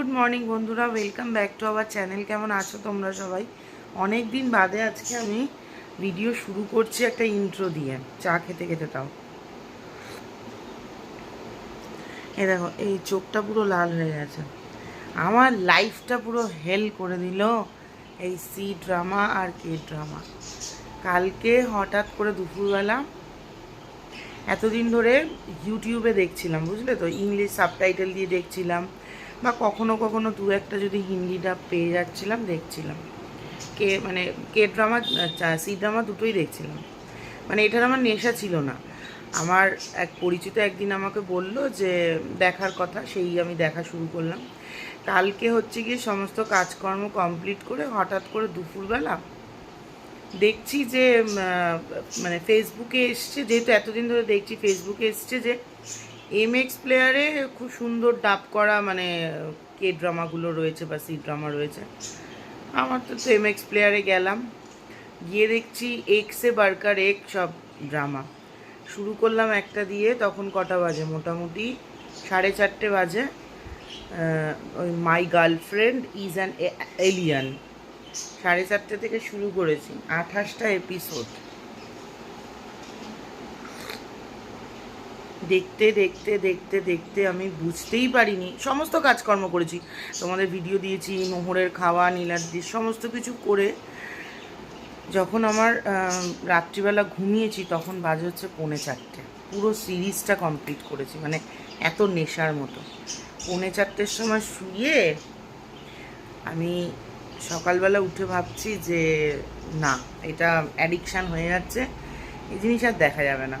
Good morning বন্ধুরা, welcome back to our channel. কেমন আছো তোমরা সবাই? অনেক দিন বাদে আজকে আমি ভিডিও শুরু করছি একটা ইন্ট্রো দিয়ে। চা খেতে খেতে তাও। এ দেখো, এই চোখটা পুরো লাল হয়ে গেছে। আমার লাইফটা পুরো হেল করে দিল এই সি ড্রামা আর কে ড্রামা কালকে হঠাৎ করে দুপুরবেলা এতদিন ধরে ইউটিউবে দেখছিলাম, বুঝলে তো? ইংলিশ সাবটাইটেল দিয়ে দেখছিলাম। বা কখনো কখনো দু একটা যদি হিন্দি হিন্দিটা পেয়ে যাচ্ছিলাম, দেখছিলাম। কে মানে কে ড্রামা সি ড্রামা দুটোই দেখছিলাম। মানে এটার আমার নেশা ছিল না। আমার এক পরিচিত একদিন আমাকে বলল যে, দেখার কথা, সেই আমি দেখা শুরু করলাম। কালকে হচ্ছে গিয়ে সমস্ত কাজকর্ম কমপ্লিট করে হঠাৎ করে দুপুরবেলা দেখছি যে মানে ফেসবুকে এসছে, যেহেতু এতদিন ধরে দেখছি ফেসবুকে এসছে যে এম এক্স প্লেয়ারে খুব সুন্দর ডাব করা মানে কে ড্রামাগুলো রয়েছে বা সি ড্রামা রয়েছে। আমার তো এম এক্স প্লেয়ারে গেলাম। গিয়ে দেখছি এক্সে বার্কার এক সব ড্রামা শুরু করলাম একটা দিয়ে, তখন কটা বাজে? মোটামুটি সাড়ে চারটে বাজে। ওই my girlfriend is an alien সাড়ে চারটে থেকে শুরু করেছি। আঠাশটা এপিসোড দেখতে দেখতে দেখতে দেখতে আমি বুঝতেই পারিনি। সমস্ত কাজকর্ম করেছি। তোমাদের ভিডিও দিয়েছি, মোহরের খাওয়া নীলাদ্রির সমস্ত কিছু করে যখন আমার রাত্রিবেলা ঘুমিয়েছি তখন বাজে হচ্ছে পৌনে চারটে। পুরো সিরিজটা কমপ্লিট করেছি মানে এত নেশার মতো। পৌনে চারটের সময় শুয়ে আমি সকালবেলা উঠে ভাবছি যে, না, এটা অ্যাডিকশান হয়ে যাচ্ছে। এই জিনিস আর দেখা যাবে না।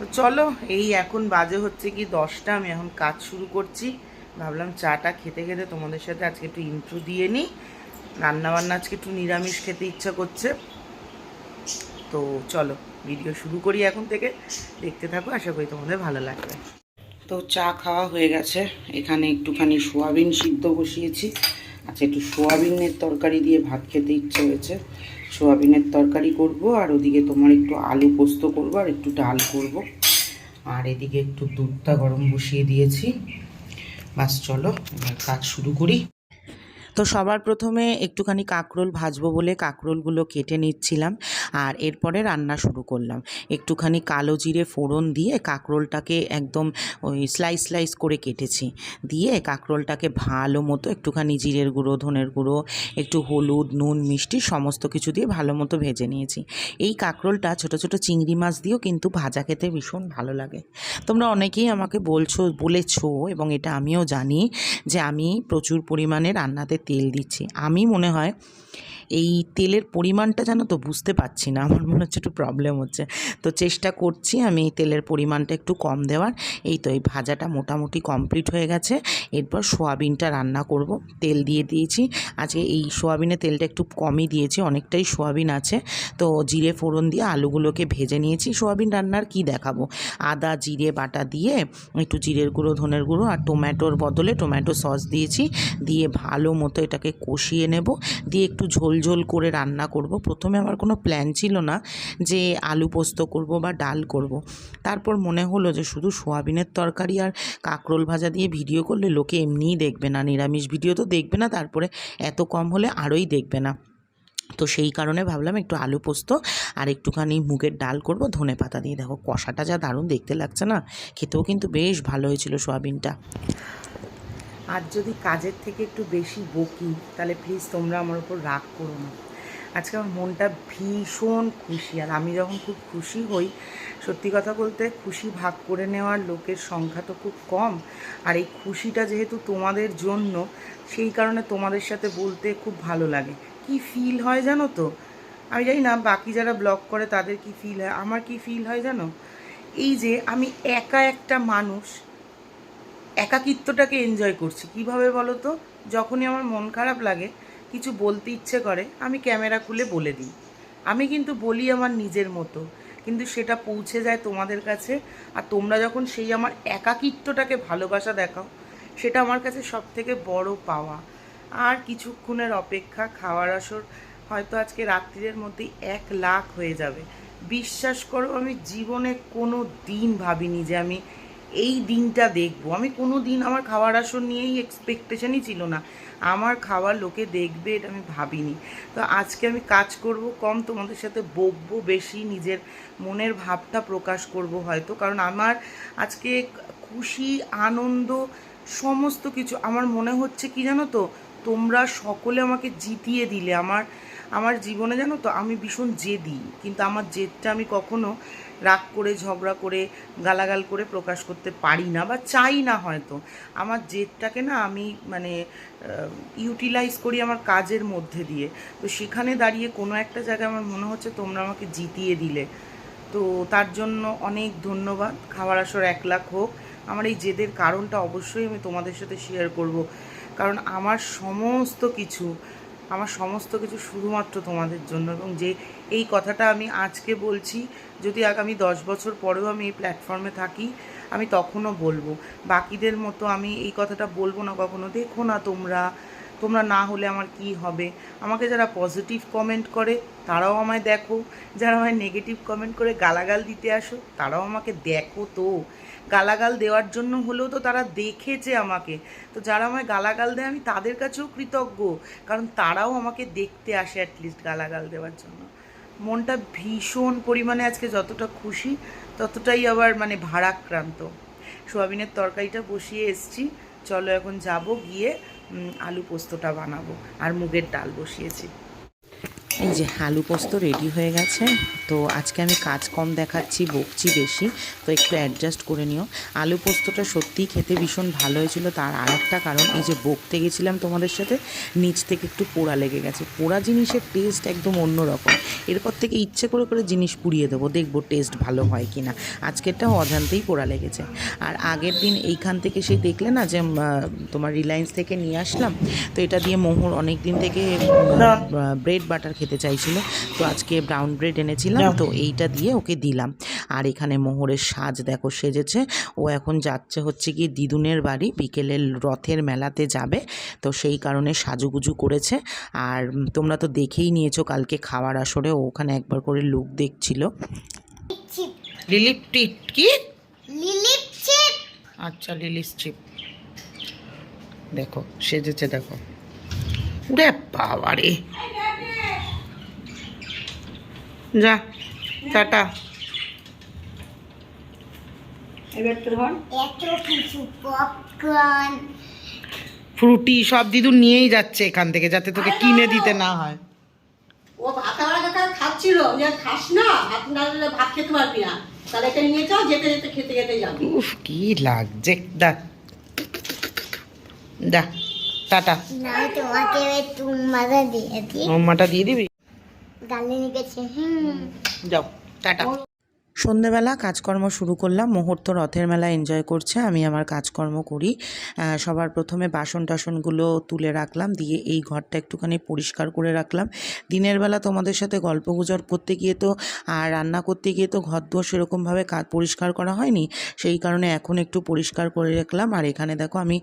তো চলো, এই এখন বাজে হচ্ছে কি দশটা, আমি এখন কাজ শুরু করছি। ভাবলাম চাটা খেতে খেতে তোমাদের সাথে আজকে একটু ইন্ট্রো দিয়ে নিই। রান্নাবান্না আজকে একটু নিরামিষ খেতে ইচ্ছা করছে। তো চলো ভিডিও শুরু করি এখন থেকে। দেখতে থাকো, আশা করি তোমাদের ভালো লাগবে। তো চা খাওয়া হয়ে গেছে। এখানে একটুখানি সোয়াবিন সিদ্ধ বসিয়েছি। আচ্ছা একটু সোয়াবিনের তরকারি দিয়ে ভাত খেতে ইচ্ছে হয়েছে। সোয়াবিনের তরকারি করব, আর ওদিকে তোমার একটু আলু পোস্ত করব, আর একটু ডাল করব। আর এদিকে একটু দুধটা গরম বসিয়ে দিয়েছি। বাস চলো, এবার কাজ শুরু করি। তো সবার প্রথমে একটুখানি কাঁকরোল ভাজবো বলে কাঁকরোলগুলো কেটে নিচ্ছিলাম আর এরপরে রান্না শুরু করলাম। একটুখানি কালো জিরে ফোড়ন দিয়ে কাঁকরোলটাকে একদম ওই স্লাইস স্লাইস করে কেটেছি। দিয়ে কাঁকরোলটাকে ভালো মতো একটুখানি জিরের গুঁড়ো, ধনের গুঁড়ো, একটু হলুদ, নুন, মিষ্টি সমস্ত কিছু দিয়ে ভালো মতো ভেজে নিয়েছি। এই কাঁকরোলটা ছোট ছোট চিংড়ি মাছ দিয়েও কিন্তু ভাজা খেতে ভীষণ ভালো লাগে। তোমরা অনেকেই আমাকে বলছো, বলেছ এবং এটা আমিও জানি যে আমি প্রচুর পরিমাণে রান্নাতে তেল দিচ্ছি। আমি মনে হয় এই তেলের পরিমাণটা জানো তো বুঝতে পারছি না, আমার মনে হচ্ছে একটু প্রবলেম হচ্ছে। তো চেষ্টা করছি আমি তেলের পরিমাণটা একটু কম দেওয়ার। এই তো এই ভাজাটা মোটামুটি কমপ্লিট হয়ে গেছে। এরপর সোয়াবিনটা রান্না করব। তেল দিয়ে দিয়েছি। আজকে এই সোয়াবিনের তেলটা একটু কমই দিয়েছি, অনেকটাই সোয়াবিন আছে। তো জিরে ফোড়ন দিয়ে আলুগুলোকে ভেজে নিয়েছি। সোয়াবিন রান্নার কি দেখাবো? আদা, জিরে, বাটা দিয়ে একটু জিরের গুঁড়ো, ধনের গুঁড়ো আর টমেটোর বদলে টমেটো সস দিয়েছি। দিয়ে ভালো মতো এটাকে কষিয়ে নেব। দিয়ে একটু ঝোল ঝোল করে রান্না করব। প্রথমে আমার কোনো প্ল্যান ছিল না যে আলু পোস্ত করব বা ডাল করব। তারপর মনে হলো যে শুধু সোয়াবিনের তরকারি আর কাঁকরোল ভাজা দিয়ে ভিডিও করলে লোকে এমনিই দেখবে না, নিরামিষ ভিডিও তো দেখবে না, তারপরে এত কম হলে আরোই দেখবে না। তো সেই কারণে ভাবলাম একটু আলু পোস্ত আর একটুখানি মুগের ডাল করব, ধনে পাতা দিয়ে। দেখো কষাটা যা দারুণ দেখতে লাগছে না? খেতেও কিন্তু বেশ ভালো হয়েছিল সোয়াবিনটা। আর যদি কাজের থেকে একটু বেশি বকি, তাহলে প্লিজ তোমরা আমার উপর রাগ করো না। আজকে আমার মনটা ভীষণ খুশি, আর আমি যখন খুব খুশি হই, সত্যি কথা বলতে খুশি ভাগ করে নেওয়ার লোকের সংখ্যা তো খুব কম, আর এই খুশিটা যেহেতু তোমাদের জন্য, সেই কারণে তোমাদের সাথে বলতে খুব ভালো লাগে। কি ফিল হয় জানো তো? আমি জানি না, বাকি যারা ব্লগ করে তাদের কি ফিল হয়? আমার কি ফিল হয় জানো? এই যে আমি একা একটা মানুষ একাকিত্বটাকে এনজয় করছি। কীভাবে বলো তো যখনই আমার মন খারাপ লাগে, কিছু বলতে ইচ্ছে করে, আমি ক্যামেরা খুলে বলে দিই। আমি কিন্তু বলি আমার নিজের মতো, কিন্তু সেটা পৌঁছে যায় তোমাদের কাছে। আর তোমরা যখন সেই আমার একাকিত্বটাকে ভালোবাসা দেখাও, সেটা আমার কাছে সব থেকে বড় পাওয়া। আর কিছুক্ষণের অপেক্ষা, খাওয়ার আসর, হয়তো আজকে রাত্রির মধ্যেই এক লাখ হয়ে যাবে। বিশ্বাস করো, আমি জীবনে কোনো দিন ভাবিনি যে আমি এই দিনটা দেখব। আমি কোনো দিন আমার খাওয়ার আসর নিয়েই এক্সপেকটেশনই ছিল না। আমার খাওয়ার লোকে দেখবে এটা আমি ভাবিনি। তো আজকে আমি কাজ করব, কম তোমাদের সাথে বকবো বেশি, নিজের মনের ভাবটা প্রকাশ করব হয়তো। কারণ আমার আজকে খুশি, আনন্দ, সমস্ত কিছু, আমার মনে হচ্ছে কি জানো তো? তোমরা সকলে আমাকে জিতিয়ে দিলে, আমার আমার জীবনে জানো তো, আমি ভীষণ জেদি, কিন্তু আমার জেদটা আমি কখনো রাগ করে, ঝগড়া করে, গালাগাল করে প্রকাশ করতে পারি না বা চাই না হয়তো। আমার জেদটাকে না আমি মানে ইউটিলাইজ করি আমার কাজের মধ্যে দিয়ে। তো সেখানে দাঁড়িয়ে কোনো একটা জায়গায় আমার মনে হচ্ছে তোমরা আমাকে জিতিয়ে দিলে। তো তার জন্য অনেক ধন্যবাদ। খাবার আসর এক লাখ হোক। আমার এই জেদের কারণটা অবশ্যই আমি তোমাদের সাথে শেয়ার করব। কারণ আমার সমস্ত কিছু আমার সমস্ত কিছু শুধুমাত্র তোমাদের জন্য এবং যে এই কথাটা আমি আজকে বলছি, যদি আগামী দশ বছর পরেও আমি এই প্ল্যাটফর্মে থাকি, আমি তখনও বলব। বাকিদের মতো আমি এই কথাটা বলব না কখনো। দেখো না তোমরা তোমরা না হলে আমার কি হবে? আমাকে যারা পজিটিভ কমেন্ট করে, তারাও আমায় দেখো। যারা আমায় নেগেটিভ কমেন্ট করে গালাগাল দিতে আসো, তারাও আমাকে দেখো তো। গালাগাল দেওয়ার জন্য হলেও তো তারা দেখেছে আমাকে। তো যারা আমায় গালাগাল দেয়, আমি তাদের কাছেও কৃতজ্ঞ। কারণ তারাও আমাকে দেখতে আসে অ্যাটলিস্ট গালাগাল দেওয়ার জন্য। মনটা ভীষণ পরিমাণে আজকে যতটা খুশি, ততটাই আবার মানে ভারাক্রান্ত। সোয়াবিনের তরকারিটা বসিয়ে এসছি। চলো এখন যাব গিয়ে আলু পোস্তটা বানাবো। আর মুগের ডাল বসিয়েছি। এই যে আলু পোস্ত রেডি হয়ে গেছে তো আজকে আমি কাজ কম দেখাচ্ছি বকছি বেশি তো একটু অ্যাডজাস্ট করে নিও। আলু পোস্তটা সত্যিই খেতে ভীষণ ভালো হয়েছিল তার আর একটা কারণ এই যে বকতে গেছিলাম তোমাদের সাথে নিচ থেকে একটু পোড়া লেগে গেছে। পোড়া জিনিসের টেস্ট একদম অন্যরকম। এরপর থেকে ইচ্ছে করে করে জিনিস পুড়িয়ে দেবো দেখব টেস্ট ভালো হয় কি না আজকেরটাও অজান্তেই পোড়া লেগেছে। আর আগের দিন এইখান থেকে সেই দেখলে না যে তোমার রিলায়েন্স থেকে নিয়ে আসলাম তো এটা দিয়ে মোহর অনেক দিন থেকে ব্রেড বাটার খেতে চাইছিল। তো আজকে ব্রাউন ব্রেড এনেছিলাম তো এইটা দিয়ে ওকে দিলাম। আর এখানে মোহরের সাজ দেখো সেজেছে। ও এখন যাচ্ছে হচ্ছে কি দিদুনের বাড়ি বিকেলে রথের মেলাতে যাবে। তো সেই কারণে সাজুগুজু করেছে। আর তোমরা তো দেখেই নিয়েছো কালকে খাওয়ার আসরে। ও ওখানে একবার করে লুক দেখছিল। চিপ লিলিপ টিট কি? লিলিপ চিপ আচ্ছা লিলিস চিপ দেখো সেজেছে দেখো। উরে বাবা রে যা টাটা। এত কিছু পপকর্ন ফ্রুটি সব দিদুন নিয়েই যাচ্ছে এখান থেকে যাতে তোকে কিনে দিতে না হয়। ও ভাতার আগে খাচ্ছিল যে খাস না ভাত না দিলে ভাত খেতে পারবি না। তাহলে এটা নিয়ে যাও যেতে যেতে খেতে খেতে যাবি। উফ কি লাগছে। দা। দা টাটা। না তোমাকে তোমাকে দিয়ে দিই। মাটা দিয়ে দিবি? গালে গেছে হুম। যাও টাটা। সন্ধেবেলা কাজকর্ম শুরু করলাম, মুহূর্ত রথের মেলা এনজয় করছে, আমি আমার কাজকর্ম করি। সবার প্রথমে বাসন টাসনগুলো তুলে রাখলাম, দিয়ে এই ঘরটা একটুখানি পরিষ্কার করে রাখলাম। দিনের বেলা তোমাদের সাথে গল্প গুজব করতে গিয়ে তো আর রান্না করতে গিয়ে তো ঘর দোর সেরকমভাবে পরিষ্কার করা হয়নি, সেই কারণে এখন একটু পরিষ্কার করে রাখলাম। আর এখানে দেখো আমি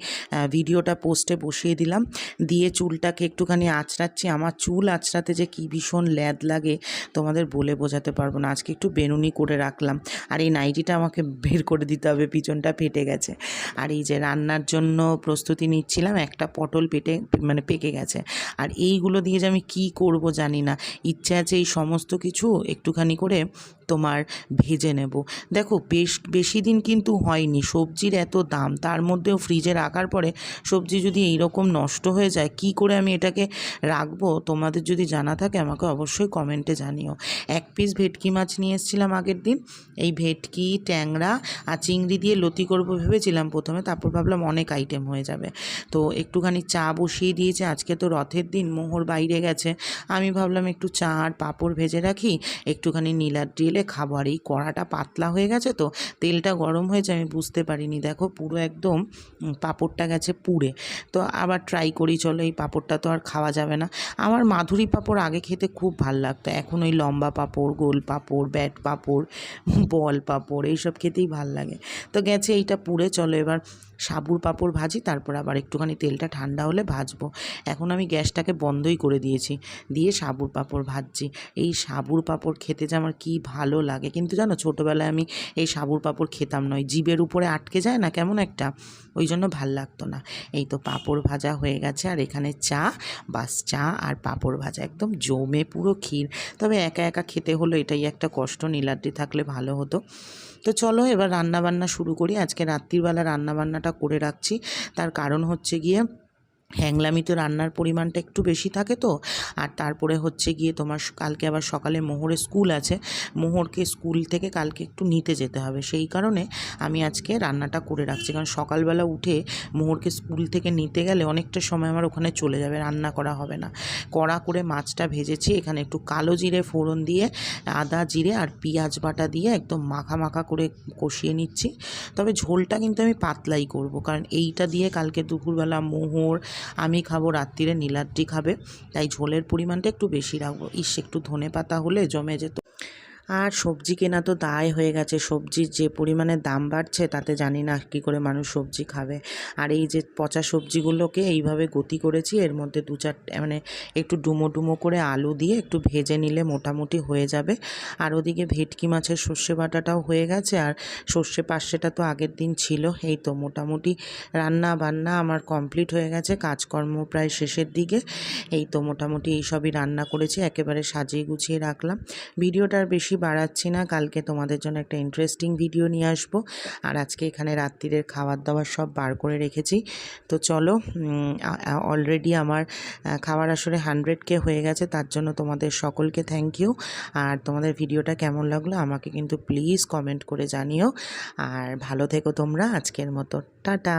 ভিডিওটা পোস্টে বসিয়ে দিলাম, দিয়ে চুলটাকে একটুখানি আঁচড়াচ্ছি। আমার চুল আঁচড়াতে যে কী ভীষণ ল্যাদ লাগে, তোমাদের বলে বোঝাতে পারব না। আজকে একটু বেনুনি করে রাখলাম। আর এই নাইটিটা আমাকে বের করে দিতে হবে, পিছনটা ফেটে গেছে। আর এই যে রান্নার জন্য প্রস্তুতি নিচ্ছিলাম, একটা পটল পেটে মানে পেকে গেছে। আর এইগুলো দিয়ে যে আমি কি করব জানি না। ইচ্ছে আছে এই সমস্ত কিছু একটুখানি করে তোমার ভেজে নেব। দেখো, বেশ, বেশি দিন কিন্তু হয়নি। সবজির এত দাম, তার মধ্যেও ফ্রিজে রাখার পরে সবজি যদি এইরকম নষ্ট হয়ে যায়, কি করে আমি এটাকে রাখব? তোমাদের যদি জানা থাকে, আমাকে অবশ্যই কমেন্টে জানিও। এক পিস ভেটকি মাছ নিয়ে এসেছিলাম আগের দিন। এই ভেটকি, ট্যাংরা আর চিংড়ি দিয়ে লতি করব ভেবেছিলাম প্রথমে, তারপর ভাবলাম অনেক আইটেম হয়ে যাবে। তো একটুখানি চা বসিয়ে দিয়েছে। আজকে তো রথের দিন, মোহর বাইরে গেছে। আমি ভাবলাম একটু চা আর পাঁপড় ভেজে রাখি, একটুখানি নীলাদ্রি এলে খাব আর এই কড়াটা পাতলা হয়ে গেছে তো, তেলটা গরম হয়েছে আমি বুঝতে পারিনি। দেখো পুরো একদম পাঁপড়টা গেছে পুড়ে। তো আবার ট্রাই করি, চলো এই পাঁপড়টা তো আর খাওয়া যাবে না। আমার মাধুরী পাঁপড় আগে খেতে খুব ভালো লাগতো, এখন ওই লম্বা পাঁপড়, গোল পাঁপড় ব্যাট পাঁপড়, বল পাঁপড়, এইসব খেতেই ভালো লাগে। তো গেছে এইটা পুড়ে, চলো এবার সাবুর পাঁপড় ভাজি, তারপর আবার একটুখানি তেলটা ঠান্ডা হলে ভাজবো। এখন আমি গ্যাসটাকে বন্ধই করে দিয়েছি, দিয়ে সাবুর পাঁপড় ভাজছি। এই সাবুর পাঁপড় খেতে যে আমার কী ভালো লাগে, কিন্তু জানো ছোটোবেলায় আমি এই সাবুর পাঁপড় খেতাম নয়, জিভের উপরে আটকে যায় না কেমন একটা? ওই জন্য ভালো লাগতো না। এই তো পাঁপড় ভাজা হয়ে গেছে, আর এখানে চা, বাস চা আর পাঁপড় ভাজা, একদম জমে পুরো ক্ষীর। তবে একা একা খেতে হলো এটাই একটা কষ্ট, নীলাদ্রি থাকলে ভালো হতো। তো চলো এবার রান্নাবান্না শুরু করি। আজকে রাত্রিবেলা রান্নাবান্নাটা করে রাখছি। তার কারণ হচ্ছে গিয়ে হ্যাংলামি তো রান্নার পরিমাণটা একটু বেশি থাকে তো। আর তারপরে হচ্ছে গিয়ে তোমার কালকে আবার সকালে মোহরে স্কুল আছে। মোহরকে স্কুল থেকে কালকে একটু নিতে যেতে হবে। সেই কারণে আমি আজকে রান্নাটা করে রাখছি। কারণ সকালবেলা উঠে মোহরকে স্কুল থেকে নিতে গেলে অনেকটা সময় আমার ওখানে চলে যাবে। রান্না করা হবে না। কড়া করে মাছটা ভেজেছি। এখানে একটু কালো জিরে ফোড়ন দিয়ে, আদা জিরে আর পেঁয়াজ বাটা দিয়ে একদম মাখা মাখা করে কষিয়ে নিচ্ছি। তবে ঝোলটা কিন্তু আমি পাতলাই করব। কারণ এইটা দিয়ে কালকে দুপুরবেলা মোহর আমি খাব রাত্রিরে নীলাদ্রি খাবে। তাই ঝোলের পরিমাণটা একটু বেশি রাখব। ইস, একটু ধনে পাতা হলে জমে যেত। আর সবজি কেনা তো দায় হয়ে গেছে। সবজির যে পরিমাণে দাম বাড়ছে, তাতে জানি না কী করে মানুষ সবজি খাবে। আর এই যে পচা সবজিগুলোকে এইভাবে গতি করেছি, এর মধ্যে দু চারটে মানে একটু ডুমো ডুমো করে আলু দিয়ে একটু ভেজে নিলে মোটামুটি হয়ে যাবে। আর ওদিকে ভেটকি মাছের সর্ষে বাটাটাও হয়ে গেছে। আর সর্ষে পার্শ্বেটা তো আগের দিন ছিল। এই তো মোটামুটি রান্না বান্না আমার কমপ্লিট হয়ে গেছে, কাজকর্ম প্রায় শেষের দিকে। এই তো মোটামুটি এই সবই রান্না করেছি, একেবারে সাজিয়ে গুছিয়ে রাখলাম। ভিডিওটার বেশি বাড়াচ্ছি না। কালকে তোমাদের জন্য একটা ইন্টারেস্টিং ভিডিও নিয়ে আসব। আর আজকে এখানে রাত্রিরের খাবার দাবার সব বার করে রেখেছি। তো চলো অলরেডি আমার খাবার আসলে হান্ড্রেড কে হয়ে গেছে। তার জন্য তোমাদের সকলকে থ্যাংক ইউ আর তোমাদের ভিডিওটা কেমন লাগল আমাকে কিন্তু প্লিজ কমেন্ট করে জানিও। আর ভালো থেকো তোমরা। আজকের মতো, টাটা!